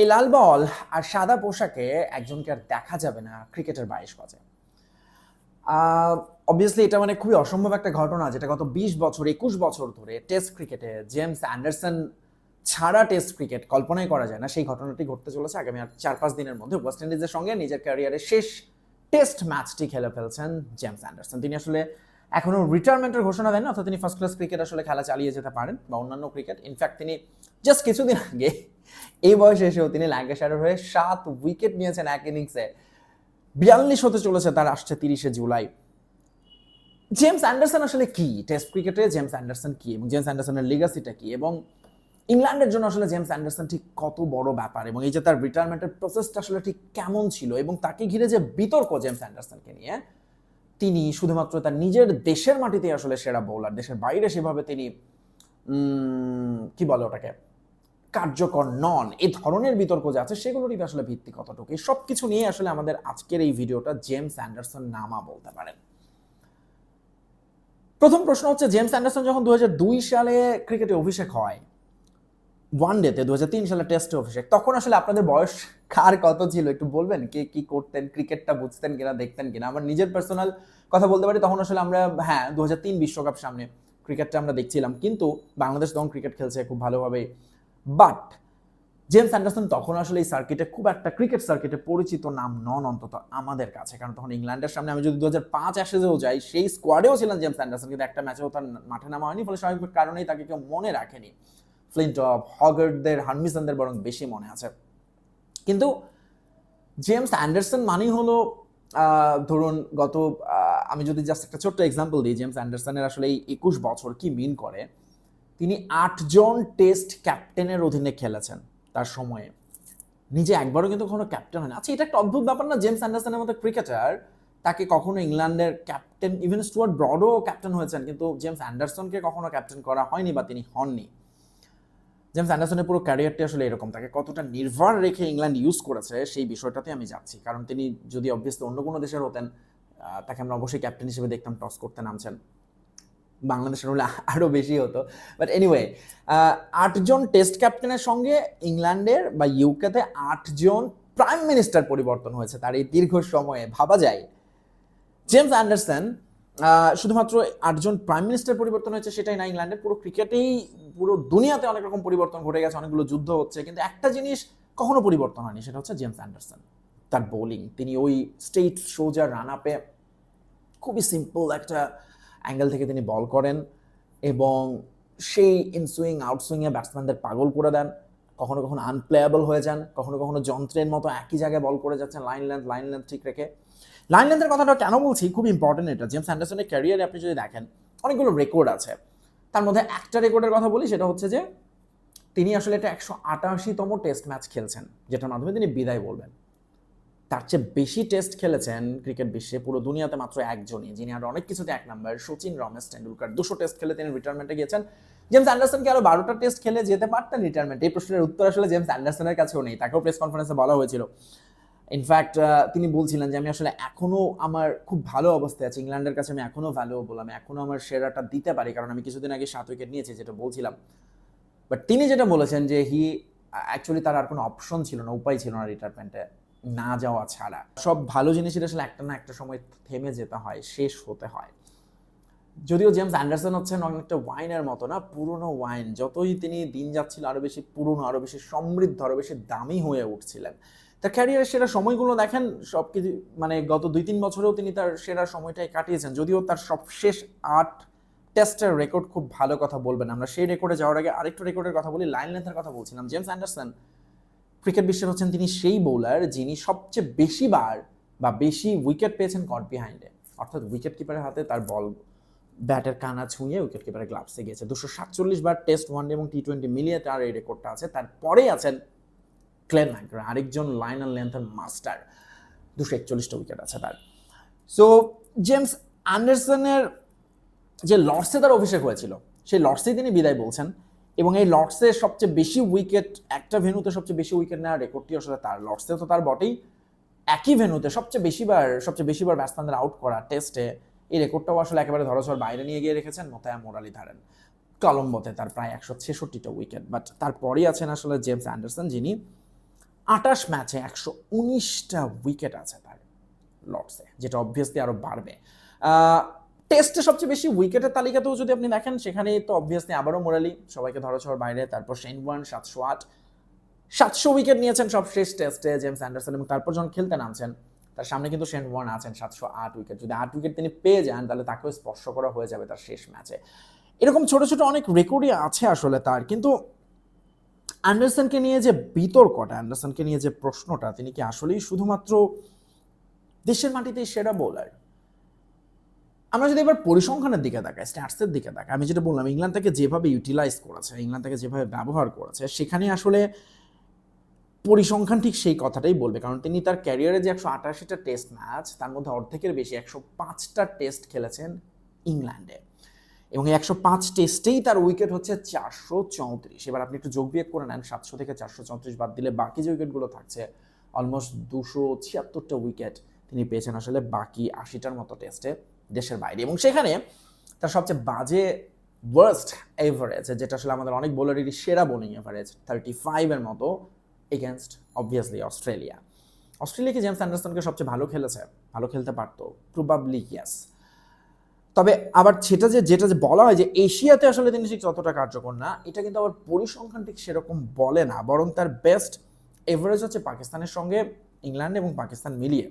এই লাল বল আর সাদা পোশাকে একজনকে আর দেখা যাবে না ক্রিকেটের বাইশ গজে। অবভিয়াসলি এটা মানে খুবই অসম্ভব একটা ঘটনা যেটা গত বিশ বছর, একুশ বছর ধরে টেস্ট ক্রিকেটে জেমস অ্যান্ডারসন ছাড়া টেস্ট ক্রিকেট কল্পনাই করা যায় না। সেই ঘটনাটি ঘটতে চলেছে আগামী আর চার পাঁচ দিনের মধ্যে ওয়েস্ট ইন্ডিজের সঙ্গে নিজের ক্যারিয়ারের শেষ টেস্ট ম্যাচটি খেলে ফেলছেন জেমস অ্যান্ডারসন। তিনি আসলে এখনও রিটায়ারমেন্টের ঘোষণা দেন অর্থাৎ তিনি ফার্স্ট ক্লাস ক্রিকেট আসলে খেলা চালিয়ে যেতে পারেন, বা অন্যান্য ক্রিকেট ইনফ্যাক্ট তিনি জাস্ট কিছুদিন আগে এই বয়সে এসেও তিনি ল্যাঙ্কাশারের হয়ে সাত উইকেট নিয়েছেন এক ইনিংসে বিয়াল্লিশ হতে চলেছে তার, আসছে তিরিশে জুলাই। জেমস অ্যান্ডারসন আসলে কি? টেস্ট ক্রিকেটে জেমস অ্যান্ডারসন কি? এবং জেমস অ্যান্ডারসনের লিগাসিটা কি? এবং ইংল্যান্ডের জন্য আসলে জেমস অ্যান্ডারসন ঠিক কত বড় ব্যাপার? এবং এই যে তার রিটায়ারমেন্টের প্রসেসটা আসলে ঠিক কেমন ছিল? এবং তাকে ঘিরে যে বিতর্ক জেমস অ্যান্ডারসনকে নিয়ে তিনি শুধুমাত্র তার নিজের দেশের মাটিতে আসলে সেরা বোলার দেশের বাইরে সেভাবে তিনি কি বলে ওটাকে, কার্যকর নন। এ ধরনের বিতর্ক যে আছে, সেগুলোরই আসলে ভিত্তি কতটুকু? এই সব কিছু নিয়ে আসলে আমাদের আজকের এই ভিডিওটা জেমস অ্যান্ডারসন নামা বলতে পারেন। প্রথম প্রশ্ন হচ্ছে, জেমস অ্যান্ডারসন যখন দুই হাজার দুই সালে ক্রিকেটে অভিষেক হয় ওয়ান ডেতে দু হাজার তিন সালে টেস্টে অভিষেক, তখন আসলে আপনাদের বয়স কার কত ছিল? একটু বলবেন? কে কি করতেন? ক্রিকেটটা বুঝতেন কিনা, দেখতেন কিনা? আমার নিজের পার্সোনাল কথা বলতে পারি, তখন আসলে আমরা হ্যাঁ দু হাজার তিন বিশ্বকাপ সামনে ক্রিকেটটা আমরা দেখছিলাম। কিন্তু বাংলাদেশ তখন ক্রিকেট খেলছে খুব ভালোভাবে বাট জেমস অ্যান্ডারসন তখন আসলে এই সার্কিটে খুব একটা ক্রিকেট সার্কিটে পরিচিত নাম নন অন্তত আমাদের কাছে। কারণ তখন ইংল্যান্ডের সামনে আমি যদি দু হাজার পাঁচ অ্যাশেজেও যাই, সেই স্কোয়াডেও ছিলেন জেমস অ্যান্ডারসন কিন্তু একটা ম্যাচেও তার মাঠে নামা হয়নি, ফলে স্বাভাবিক কারণেই তাকে কেউ মনে রাখেনি। ফ্লিন্টপ হগার্ডদের হার্মিসনদের বরং বেশি মনে আছে। কিন্তু জেমস অ্যান্ডারসন মানেই হলো ধরুন গত আমি যদি জাস্ট একটা ছোট্ট এক্সাম্পল দিই, জেমস অ্যান্ডারসনের আসলে এই একুশ বছর কি মিন করে? তিনি আটজন টেস্ট ক্যাপ্টেনের অধীনে খেলেছেন তার সময়ে। নিজে একবারও কিন্তু কখনো ক্যাপ্টেন হয় না আচ্ছা এটা একটা অদ্ভুত ব্যাপার না, জেমস অ্যান্ডারসনের মতো ক্রিকেটার তাকে কখনো ইংল্যান্ডের ক্যাপ্টেন ইভেন স্টুয়ার্ট ব্রডও ক্যাপ্টেন হয়েছেন, কিন্তু জেমস অ্যান্ডারসনকে কখনো ক্যাপ্টেন করা হয়নি বা তিনি হননি। জেমস অ্যান্ডারসনের পুরো ক্যারিয়ারটি আসলে এরকম। তাকে কতটা নির্ভর রেখে ইংল্যান্ড ইউজ করেছে সেই বিষয়টাতে আমি যাচ্ছি। কারণ তিনি যদি অবভিয়াসলি অন্য কোনো দেশের হতেন তাকে আমরা অবশ্যই ক্যাপ্টেন হিসেবে দেখতাম টস করতে নামছেন। বাংলাদেশের হলে আরও বেশি হতো। বাট এনিওয়ে আটজন টেস্ট ক্যাপ্টেনের সঙ্গে ইংল্যান্ডের বা ইউকেতে আটজন প্রাইম মিনিস্টার পরিবর্তন হয়েছে। তার এই দীর্ঘ সময়ে। ভাবা যায় জেমস অ্যান্ডারসন শুধুমাত্র আটজন প্রাইম মিনিস্টার পরিবর্তন হয়েছে সেটাই না, ইংল্যান্ডের পুরো ক্রিকেটেই পুরো দুনিয়াতে অনেক রকম পরিবর্তন ঘটে গেছে, অনেকগুলো যুদ্ধ হচ্ছে, কিন্তু একটা জিনিস কখনো পরিবর্তন হয়নি, সেটা হচ্ছে জেমস অ্যান্ডারসন তার বোলিং তিনি ওই স্টেট সোজা রান আপে খুবই সিম্পল একটা অ্যাঙ্গেল থেকে তিনি বল করেন এবং সেই ইনসুইং আউটসুইংয়ে ব্যাটসম্যানদের পাগল করে দেন। কখনো কখনো আনপ্লেয়েবল হয়ে যান, কখনো কখনো যন্ত্রের মতো একই জায়গায় বল করে যাচ্ছেন লাইন লেন্থ লাইন লেন্থ ঠিক রেখে। লাইন লেন্থের কথাটা কেন বলছি? খুব ইম্পর্টেন্ট এটা। জেমস অ্যান্ডারসনের ক্যারিয়ারে আপনি যদি দেখেন, অনেকগুলো রেকর্ড আছে। তার মধ্যে একটা রেকর্ডের কথা বলি, সেটা হচ্ছে যে, তিনি আসলে একটা একশো আটাশিতম টেস্ট ম্যাচ খেলছেন, যেটার মাধ্যমে তিনি বিদায় বলবেন। তার চেয়ে বেশি টেস্ট খেলেছেন ক্রিকেট বিশ্বে পুরো দুনিয়াতে মাত্র একজনই, যিনি আর অনেক কিছুতে এক নাম্বার সচিন রমেশ টেন্ডুলকার দুশো টেস্ট খেলে তিনি রিটায়ারমেন্টে গিয়েছেন। জেমস অ্যান্ডারসনকে আরও বারোটা টেস্ট খেলে যেতে পারতেন রিটায়ারমেন্ট এই প্রশ্নের উত্তর আসলে জেমস অ্যান্ডারসনের কাছেও নেই, তাকেও প্রেস কনফারেন্সে বলা হয়েছিল। ইনফ্যাক্ট তিনি বলছিলেন যে, আমি আসলে এখনও আমার খুব ভালো অবস্থায় আছি, ইংল্যান্ডের কাছে আমি এখনও ভ্যালুয়েবল আমি এখনও আমার সেরাটা দিতে পারি, কারণ আমি কিছুদিন আগে সাত উইকেট নিয়েছি, যেটা বলছিলাম। বাট তিনি যেটা বলেছেন যে হি অ্যাকচুয়ালি তার আর কোনো অপশন ছিল না, উপায় ছিল না রিটায়ারমেন্টে না যাওয়া ছাড়া। সব ভালো জিনিসের আসলে একটা না একটা সময় থেমে যেতে হয়, শেষ হতে হয়। যদিও জেমস অ্যান্ডারসন হচ্ছেন অনেকটা ওয়াইনের মতো না, পুরনো ওয়াইন। যতই তিনি দিন যাচ্ছিল আরও বেশি পুরনো আরও বেশি সমৃদ্ধ আরও বেশি দামি হয়ে উঠছিলেন। তার ক্যারিয়ারের সেরা সময়গুলো দেখেন, সব কিছু মানে গত দুই তিন বছরেও তিনি তার সেরা সময়টাই কাটিয়েছেন। যদিও তার সবশেষ আট টেস্টের রেকর্ড খুব ভালো কথা বলবেন আমরা। সেই রেকর্ডে যাওয়ার আগে আরেকটু রেকর্ডের কথা বলি লাইন লেন্থের কথা বলছিলাম। জেমস অ্যান্ডারসন ক্রিকেট বিশ্বের হচ্ছেন তিনি সেই বোলার যিনি সবচেয়ে বেশি বার বা বেশি উইকেট পেয়েছেন কট বিহাইন্ডে অর্থাৎ উইকেট কিপারের হাতে তার বল ব্যাটের কানা ছুঁয়ে উইকেট কিপারের গ্লাভসে গিয়েছে। দুশো সাতচল্লিশ বার টেস্ট ওয়ানডে এবং টি টোয়েন্টি মিলিয়ে তার এই রেকর্ডটা আছে। তারপরেই আছেন ক্লেন ম্যাকগ্রা আরেকজন লাইন অ্যান্ড লেন্থের মাস্টার দুশো একচল্লিশটা উইকেট আছে তার। সো জেমস অ্যান্ডারসনের যে লর্ডসে তার অভিষেক হয়েছিল, সেই লর্ডসেই তিনি বিদায় বলছেন। এবং এই লর্ডসে সবচেয়ে বেশি উইকেট, একটা ভেনুতে সবচেয়ে বেশি উইকেট নেওয়ার রেকর্ডটি আসলে তার। লর্ডসে তো তার বটেই। একই ভেনুতে সবচেয়ে বেশিবার সবচেয়ে বেশিবার ব্যাটসম্যানদের আউট করা টেস্টে এই রেকর্ডটাও আসলে একেবারে ধরাছোঁয়ার বাইরে নিয়ে গিয়ে রেখেছেন মোতায়া মোরালি ধারেন। কলম্বোতে তার প্রায় একশো ছেষট্টিটা উইকেট। বাট তারপরেই আছেন আসলে জেমস অ্যান্ডারসন, যিনি আটাশ ম্যাচে একশো উনিশটা উইকেট আছে তার লর্ডসে, যেটা অবভিয়াসলি আরও বাড়বে। টেস্টে সবচেয়ে বেশি উইকেটের তালিকাতেও যদি আপনি দেখেন, সেখানে তো অবভিয়াসলি আবারও মোরালি, সবাইকে ধরাছোঁয়ার বাইরে। তারপর শেন ওয়ান সাতশো আট। সাতশো উইকেট নিয়েছেন সব শেষ টেস্টে জেমস অ্যান্ডারসন এবং তারপর যখন খেলতে নামছেন, তার সামনে কিন্তু শেন ওয়ান আছেন, সাতশো আট উইকেট। যদি আট উইকেট তিনি পেয়ে যান, তাহলে তাকেও স্পর্শ করা হয়ে যাবে তার শেষ ম্যাচে। এরকম ছোট ছোট অনেক রেকর্ডই আছে আসলে তার, কিন্তু অ্যান্ডারসনকে নিয়ে যে বিতর্কটা, অ্যান্ডারসনকে নিয়ে যে প্রশ্নটা, তিনি কি আসলেই শুধুমাত্র দেশের মাটিতেই সেরা বোলার আমরা যদি এবার পরিসংখ্যানের দিকে তাকাই স্ট্যাটসের দিকে তাকাই, আমি যেটা বললাম ইংল্যান্ড তাকে যেভাবে ইউটিলাইজ করেছে ইংল্যান্ড তাকে যেভাবে ব্যবহার করেছে, সেখানে আসলে পরিসংখ্যান ঠিক সেই কথাটাই বলবে। কারণ তিনি তার ক্যারিয়ারে যে একশো আটাশিটা টেস্ট ম্যাচ তার মধ্যে অর্ধেকের বেশি একশো পাঁচটা টেস্ট খেলেছেন ইংল্যান্ডে এবং একশো পাঁচ টেস্টেই তার উইকেট হচ্ছে চারশো চৌত্রিশ। এবার আপনি একটু যোগ বিয়োগ করে নেন, সাতশো থেকে চারশো চৌত্রিশ বাদ দিলে বাকি যে উইকেটগুলো থাকছে অলমোস্ট দুশো ছিয়াত্তরটা উইকেট তিনি পেয়েছেন আসলে বাকি আশিটার মতো টেস্টে দেশের বাইরে। এবং সেখানে তার সবচেয়ে বাজে ওয়ার্স্ট এভারেজ যেটা আসলে আমাদের অনেক বোলারেরই সেরা বোলিং এভারেজ থার্টি ফাইভের মতো এগেনস্ট অবভিয়াসলি অস্ট্রেলিয়া। অস্ট্রেলিয়াকে জেমস অ্যান্ডারসনকে সবচেয়ে ভালো খেলেছে? ভালো খেলতে পারতো? প্রবাবলি ইয়াস তবে আবার সেটা যে, যেটা যে বলা হয় যে, এশিয়াতে আসলে তিনি ঠিক ততটা কার্যকর না, এটা কিন্তু আবার পরিসংখ্যান ঠিক সেরকম বলে না, বরং তার বেস্ট এভারেজ হচ্ছে পাকিস্তানের সঙ্গে ইংল্যান্ড এবং পাকিস্তান মিলিয়ে।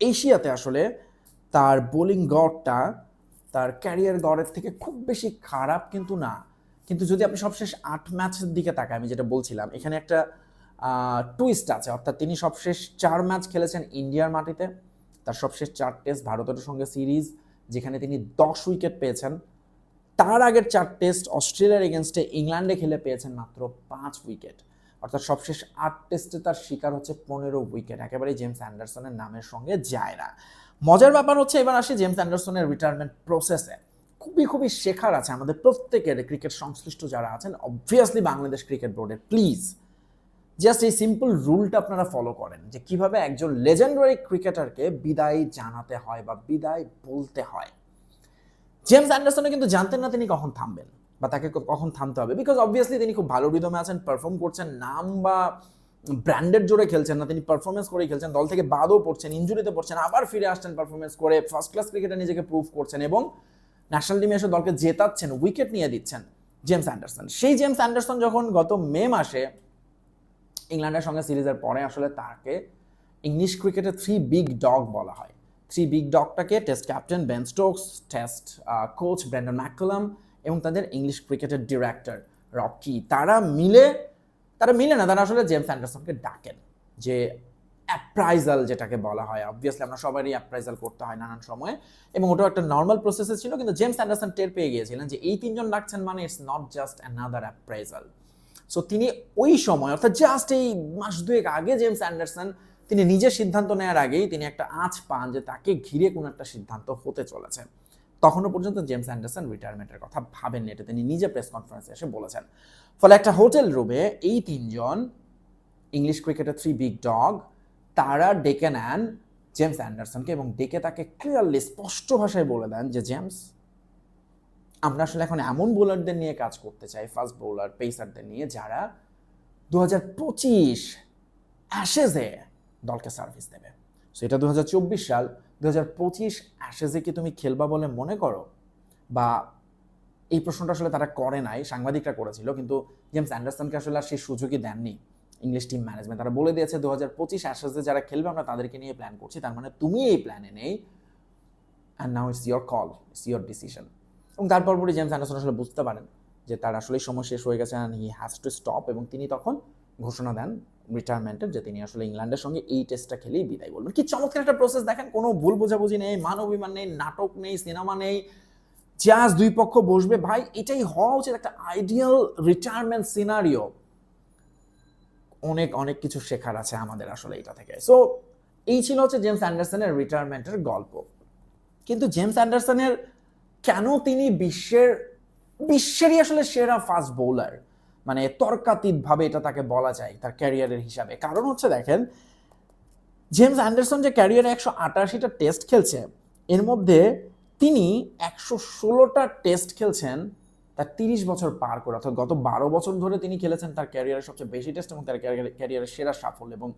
এশিয়াতে আসলে তার বোলিং গড়টা তার ক্যারিয়ার গড়ের থেকে খুব বেশি খারাপ কিন্তু না। কিন্তু যদি আপনি সবশেষ আট ম্যাচের দিকে তাকায়, আমি যেটা বলছিলাম, এখানে একটা টুইস্ট আছে। অর্থাৎ তিনি সবশেষ চার ম্যাচ খেলেছেন ইন্ডিয়ার মাটিতে। তার সবশেষ চার টেস্ট ভারতের সঙ্গে সিরিজ যেখানে তিনি দশ উইকেট পেয়েছেন। তার আগের চার টেস্ট অস্ট্রেলিয়ার এগেনস্টে ইংল্যান্ডে খেলে পেয়েছেন মাত্র পাঁচ উইকেট অর্থাৎ সবশেষ আট টেস্টে তার শিকার হচ্ছে পনেরো উইকেট একেবারেই জেমস অ্যান্ডারসনের নামের সঙ্গে যায় না। মজার ব্যাপার হচ্ছে এবার আসি জেমস অ্যান্ডারসনের রিটায়ারমেন্ট প্রসেসে খুবই খুবই শেখার আছে আমাদের প্রত্যেকের ক্রিকেট সংশ্লিষ্ট যারা আছেন অবভিয়াসলি বাংলাদেশ ক্রিকেট বোর্ডের প্লিজ জাস্ট এই সিম্পল রুলটা আপনারা ফলো করেন যে কীভাবে একজন লেজেন্ডারি ক্রিকেটারকে বিদায় জানাতে হয় বা বিদায় বলতে হয়। জেমস অ্যান্ডারসনে কিন্তু জানতেন না তিনি কখন থামবেন, বা তাকে কখন থামতে হবে বিকজ অবভিয়াসলি তিনি খুব ভালো রিদমে আছেন পারফর্ম করছেন, নাম বা ব্র্যান্ডের জোরে খেলছেন না, তিনি পারফরমেন্স করেই খেলছেন, দল থেকে বাদও পড়ছেন ইঞ্জুরিতে পড়ছেন, আবার ফিরে আসছেন পারফরমেন্স করে ফার্স্ট ক্লাস ক্রিকেটে নিজেকে প্রুভ করছেন এবং ন্যাশনাল টিমে এসে দলকে জেতাচ্ছেন উইকেট নিয়ে দিচ্ছেন জেমস অ্যান্ডারসন সেই জেমস অ্যান্ডারসন যখন গত মে মাসে ইংল্যান্ডের সঙ্গে সিরিজের পরে আসলে তাকে ইংলিশ ক্রিকেটে থ্রি বিগ ডগ বলা হয়। Three big ডগটাকে test captain Ben Stokes test coach Brendon McCullum এবং তাদের ইংলিশ ক্রিকেটের ডিরেক্টর রকি তারা মিলে তারা মিলে না, তারা আসলে জেমস অ্যান্ডারসনকে ডাকেন যে অ্যাপ্রাইজাল যেটাকে বলা হয়। অবভিয়াসলি আমরা সবারই অ্যাপ্রাইজাল করতে হয় নানান সময়ে এবং ওটাও একটা নর্মাল প্রসেসে ছিল, কিন্তু জেমস অ্যান্ডারসন টের পেয়ে গিয়েছিলেন যে এই তিনজন ডাকছেন মানে it's not just another appraisal so তিনি ওই সময়, অর্থাৎ জাস্ট এই মাস দুয়েক আগে জেমস অ্যান্ডারসন, তিনি নিজের সিদ্ধান্ত নেওয়ার আগেই তিনি একটা আঁচ পান যে তাকে ঘিরে কোনো একটা সিদ্ধান্ত হতে চলেছে। তখনও পর্যন্ত জেমস অ্যান্ডারসন রিটায়ারমেন্টের কথা ভাবেননি। এটা তিনি নিজে প্রেস কনফারেন্সে এসে বলেছেন। ফলে একটা হোটেল রুমে এই তিনজন ইংলিশ ক্রিকেটের থ্রি বিগ ডগ তারা ডেকে নেন জেমস অ্যান্ডারসনকে এবং ডেকে তাকে ক্লিয়ারলি স্পষ্ট ভাষায় বলে দেন যে, জেমস, আমরা আসলে এখন এমন বোলারদের নিয়ে কাজ করতে চাই ফাস্ট বোলার পেসারদের নিয়ে, যারা দু হাজার পঁচিশ অ্যাশেজে দলকে সার্ভিস দেবে। সো এটা দু হাজার চব্বিশ সাল। দু হাজার পঁচিশ কি তুমি খেলবা বলে মনে করো? বা এই প্রশ্নটা আসলে তারা করে নাই, সাংবাদিকরা করেছিল, কিন্তু জেমস অ্যান্ডারসনকে আসলে আর সেই সুযোগই দেননি ইংলিশ টিম ম্যানেজমেন্ট তারা বলে দিয়েছে দু হাজার পঁচিশ অ্যাশেজে যারা খেলবে, আমরা তাদেরকে নিয়ে প্ল্যান করছি, তার মানে তুমি এই প্ল্যানে নেই। And now it's your call it's your decision এবং তারপর পরে জেমস অ্যান্ডারসন আসলে বুঝতে পারেন যে তার আসলে সময় শেষ হয়ে গেছে and he has to stop এবং তিনি তখন ঘোষণা দেন রিটায়ারমেন্টের যে তিনি আসলে ইংল্যান্ডের সঙ্গে এই টেস্টটা খেলেই বিদায় বলবেন। কি চমৎকার একটা প্রসেস দেখেন, কোনো ভুল বোঝাবুঝি নেই মান অভিমান নেই, নাটক নেই, সিনেমা নেই জাস্ট দুই পক্ষ বসবে। ভাই, এটাই হওয়া উচিত একটা আইডিয়াল রিটায়ারমেন্ট সিনারিও অনেক অনেক কিছু শেখার আছে আমাদের আসলে এটা থেকে। সো এই ছিল হচ্ছে জেমস অ্যান্ডারসনের রিটায়ারমেন্টের গল্প। কিন্তু জেমস অ্যান্ডারসনের কেন তিনি বিশ্বের, বিশ্বেরই আসলে সেরা ফাস্ট বোলার মানে তর্কাতীতভাবে এটা তাকে বলা যায় তার ক্যারিয়ারের হিসাবে। কারণ হচ্ছে দেখেন, জেমস অ্যান্ডারসন যে ক্যারিয়ারে একশো আটাশিটা টেস্ট খেলছে, এর মধ্যে তিনি একশো ষোলোটা টেস্ট খেলছেন তার তিরিশ বছর পার করে। অর্থাৎ গত বারো বছর ধরে তিনি খেলেছেন তার ক্যারিয়ারের সবচেয়ে বেশি টেস্ট এবং তার ক্যারিয়ারের সেরা সাফল্য এবং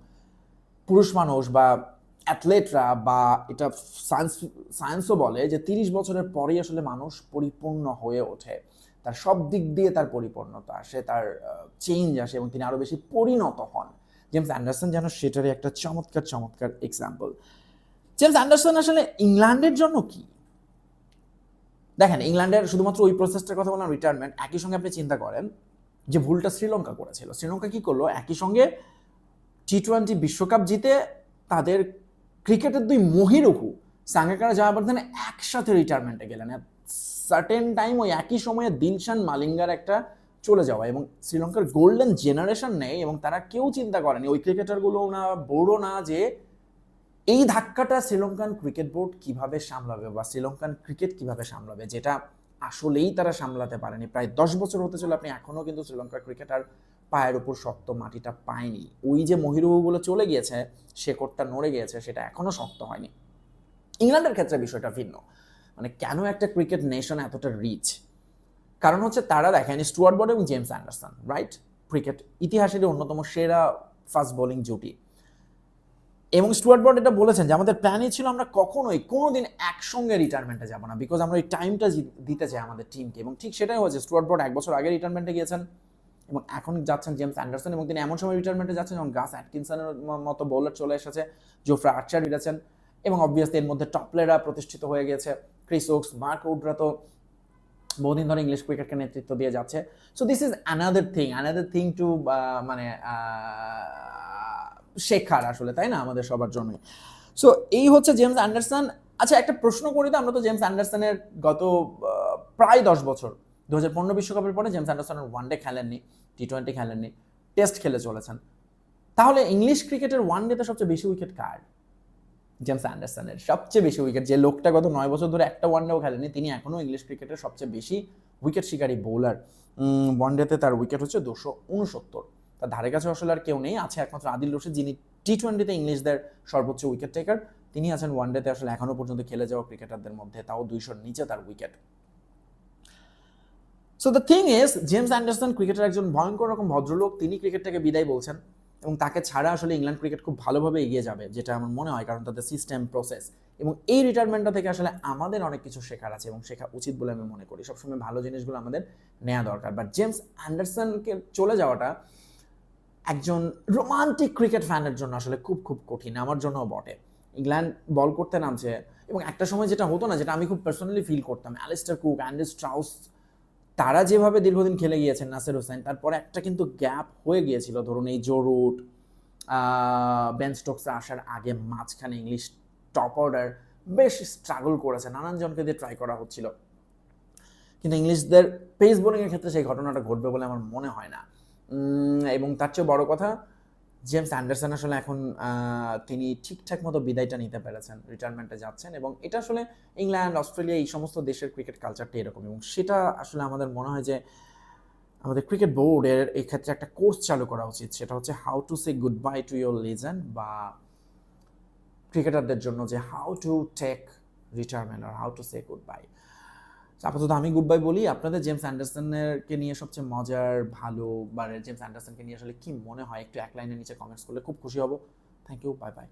পুরুষ মানুষ বা অ্যাথলেটরা বা এটা সায়েন্স, সায়েন্সও বলে যে তিরিশ বছরের পরেই আসলে মানুষ পরিপূর্ণ হয়ে ওঠে। তার সব দিক দিয়ে তার পরিপূর্ণতা আসে, তার চেঞ্জ আসে এবং তিনি আরও বেশি পরিণত হন। জেমস অ্যান্ডারসন যেন সেটারই একটা চমৎকার চমৎকার এক্সাম্পল জেমস অ্যান্ডারসন আসলে ইংল্যান্ডের জন্য কি? দেখেন, ইংল্যান্ডের শুধুমাত্র ওই প্রসেসটার কথা বললাম রিটায়ারমেন্ট একই সঙ্গে আপনি চিন্তা করেন যে ভুলটা শ্রীলঙ্কা করেছিল। শ্রীলঙ্কা কি করল? একই সঙ্গে টি টোয়েন্টি বিশ্বকাপ জিতে তাদের ক্রিকেটের দুই মহিরুহু সাঙ্গাকারা জয়াবর্ধনে একসাথে রিটায়ারমেন্টে গেলেন। সার্টেন টাইম ওই একই সময়ে দিলশান মালিঙ্গার একটা চলে যাওয়া এবং শ্রীলঙ্কার গোল্ডেন জেনারেশন নেই এবং তারা কেউ চিন্তা করেনি। ওই ক্রিকেটারগুলো না, বড় না যে এই ধাক্কাটা শ্রীলঙ্কান ক্রিকেট বোর্ড কীভাবে সামলাবে বা শ্রীলঙ্কান ক্রিকেট কীভাবে সামলাবে, যেটা আসলেই তারা সামলাতে পারেনি। প্রায় দশ বছর হতে চলে, আপনি এখনও কিন্তু শ্রীলঙ্কার ক্রিকেটার পায়ের উপর শক্ত মাটিটা পায়নি। ওই যে মহিরুহগুলো চলে গিয়েছে, শেকড়টা নড়ে গিয়েছে, সেটা এখনও শক্ত হয়নি। ইংল্যান্ডের ক্ষেত্রে বিষয়টা ভিন্ন। মানে কেন একটা ক্রিকেট নেশন এতটা রিচ কারণ হচ্ছে তারা দেখেন, স্টুয়ার্ট বর্ড এবং জেমস অ্যান্ডারসন রাইট ক্রিকেট ইতিহাসের অন্যতম সেরা ফাস্ট বোলিং জুটি। এবং স্টুয়ার্ট বর্ড এটা বলেছেন যে, আমাদের প্ল্যানই ছিল আমরা কখনোই কোনোদিন একসঙ্গে রিটায়ারমেন্টে যাব না বিকজ আমরা ওই টাইমটা দিতে চাই আমাদের টিমকে এবং ঠিক সেটাই হয়েছে, স্টুয়ার্ট বর্ড এক বছর আগে রিটায়ারমেন্টে গিয়েছেন এবং এখন যাচ্ছেন জেমস অ্যান্ডারসন এবং তিনি এমন সময় রিটায়ারমেন্টে যাচ্ছেন যখন গাস অ্যাটকিনসনের মতো বোলার চলে এসেছে, জোফ্রা আর্চার ফিরেছেন এবং অবভিয়াসলি এর মধ্যে টপ প্লেয়াররা প্রতিষ্ঠিত হয়ে গেছে। ক্রিস ওক্স মার্ক উডরা তো বহুদিন ধরে ইংলিশ ক্রিকেটকে নেতৃত্ব দিয়ে যাচ্ছে। So this is another thing another thing to মানে শেখার আসলে, তাই না? আমাদের সবার জন্যই। সো এই হচ্ছে জেমস অ্যান্ডারসন আচ্ছা একটা প্রশ্ন করি তো, আমরা তো জেমস অ্যান্ডারসনের গত প্রায় দশ বছর দু হাজার পনেরো বিশ্বকাপের পরে জেমস অ্যান্ডারসনের ওয়ান ডে খেলেননি টি টোয়েন্টি খেলেননি টেস্ট খেলে চলেছেন। তাহলে ইংলিশ ক্রিকেটের ওয়ান ডেতে সবচেয়ে বেশি উইকেট কার? জেমস অ্যান্ডারসনের সবচেয়ে বেশি উইকেট যে লোকটা গত নয় বছর ধরে একটা ওয়ানডেও খেলেনি, তিনি এখনও ইংলিশ ক্রিকেটের সবচেয়ে বেশি উইকেট শিকারী বোলার ওয়ানডেতে তার উইকেট হচ্ছে দুশো উনসত্তর। তার ধারে কাছে আসলে আর কেউ নেই, আছে একমাত্র আদিল রশিদ, যিনি টি টোয়েন্টিতে ইংলিশদের সর্বোচ্চ উইকেট টেকার তিনি আছেন ওয়ানডেতে আসলে এখনও পর্যন্ত খেলে যাওয়া ক্রিকেটারদের মধ্যে, তাও দুইশোর নিচে তার wicket so the thing is James Anderson ক্রিকেটের একজন ভয়ঙ্কর রকম ভদ্রলোক, তিনি ক্রিকেটটাকে বিদায় বলছেন। এবং তাকে ছাড়া আসলে ইংল্যান্ড ক্রিকেট খুব ভালোভাবে এগিয়ে যাবে, যেটা আমার মনে হয় কারণ তাদের সিস্টেম প্রসেস এবং এই রিটায়ারমেন্টটা থেকে আসলে আমাদের অনেক কিছু শেখার আছে এবং শেখা উচিত বলে আমি মনে করি। সবসময় ভালো জিনিসগুলো আমাদের নেওয়া দরকার। বাট জেমস অ্যান্ডারসনকে চলে যাওয়াটা একজন রোমান্টিক ক্রিকেট ফ্যানের জন্য আসলে খুব খুব কঠিন, আমার জন্যও বটে। ইংল্যান্ড বল করতে নামছে এবং একটা সময় যেটা হতো না, যেটা আমি খুব পার্সোনালি ফিল করতাম অ্যালিস্টার কুক অ্যান্ডি স্ট্রাউস তারা যেভাবে দীর্ঘদিন খেলে গিয়েছেন নাসের হোসেন, তারপরে একটা কিন্তু গ্যাপ হয়ে গিয়েছিল। ধরুন এই জোরুট বেন স্টোকস আসার আগে মাঝখানে ইংলিশ টপ অর্ডার বেশ স্ট্রাগল করেছে, নানান জনকে দিয়ে ট্রাই করা হচ্ছিল। কিন্তু ইংলিশদের পেস বোলিংয়ের ক্ষেত্রে সেই ঘটনাটা ঘটবে বলে আমার মনে হয় না। এবং তার চেয়ে বড় কথা জেমস অ্যান্ডারসন আসলে এখন তিনি ঠিকঠাক মতো বিদায়টা নিতে পেরেছেন রিটায়ারমেন্টে যাচ্ছেন এবং এটা আসলে ইংল্যান্ড, অস্ট্রেলিয়া এই সমস্ত দেশের ক্রিকেট কালচারটা এরকম এবং সেটা আসলে আমাদের মনে হয় যে আমাদের ক্রিকেট বোর্ডের এই ক্ষেত্রে একটা কোর্স চালু করা উচিত। সেটা হচ্ছে how to say goodbye to your legend বা ক্রিকেটারদের জন্য যে হাউ টু টেক রিটায়ারমেন্ট আর how to say goodbye আপাতত আমি গুড বাই বলি। আপনাদের জেমস অ্যান্ডারসনকে নিয়ে সবচেয়ে মজার, ভালো বা জেমস অ্যান্ডারসনকে নিয়ে আসলে কি মনে হয়? একটু এক লাইনের নিচে কমেন্টস করলে খুব খুশি হব। Thank you bye bye